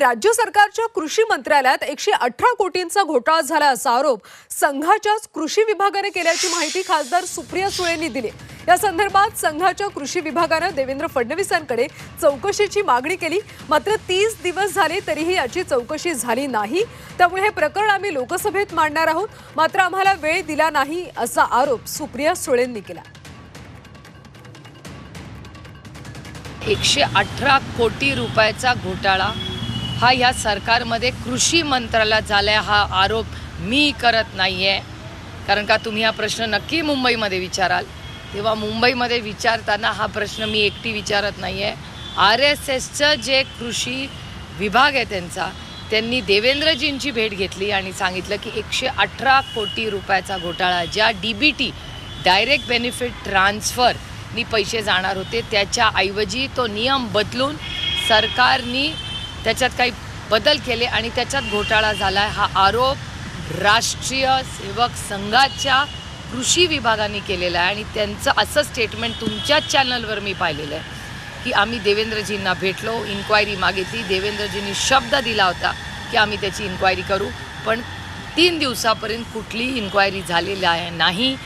राज्य सरकारच्या कृषी मंत्रालयात एकशे अठरा कोटींचा घोटाळा झाला असा आरोप संघाच्याच कृषी विभागाने केल्याची माहिती खासदार सुप्रिया सुळेंनी दिली. या संदर्भात संघाच्या कृषी विभागानं देवेंद्र फडणवीसांकडे चौकशीची मागणी केली. मात्र तीस दिवस झाले तरीही याची चौकशी झाली नाही. त्यामुळे हे प्रकरण आम्ही लोकसभेत मांडणार आहोत. मात्र आम्हाला वेळ दिला नाही असा आरोप सुप्रिया सुळेंनी केला. एकशे अठरा कोटी रुपयाचा घोटाळा हा या सरकारमध्ये कृषी मंत्रालयात झाला हा आरोप मी करत नाही आहे कारण का तुम्ही हा प्रश्न नक्की मुंबईमध्ये विचाराल. तेव्हा मुंबईमध्ये विचारताना हा प्रश्न मी एकटी विचारत नाही आहे आर एस एसचं जे कृषी विभाग आहे त्यांचा त्यांनी देवेंद्रजींची भेट घेतली आणि सांगितलं की एकशे अठरा कोटी रुपयाचा घोटाळा ज्या D B T direct benefit ट्रान्सफरनी पैसे जाणार होते त्याच्याऐवजी तो नियम बदलून सरकारनी त्याच्यात काही बदल केले आणि त्याच्यात घोटाळा झाला आहे हा आरोप राष्ट्रीय सेवक संघाच्या कृषी विभागाने केलेला आहे आणि त्यांचं असं स्टेटमेंट तुमच्याच चॅनलवर मी पाहिलेलं आहे की आम्ही देवेंद्रजींना भेटलो इन्क्वायरी मागितली. देवेंद्रजींनी शब्द दिला होता की आम्ही त्याची इन्क्वायरी करू. पण तीन दिवसापर्यंत कुठलीही इन्क्वायरी झालेली आहे नाही.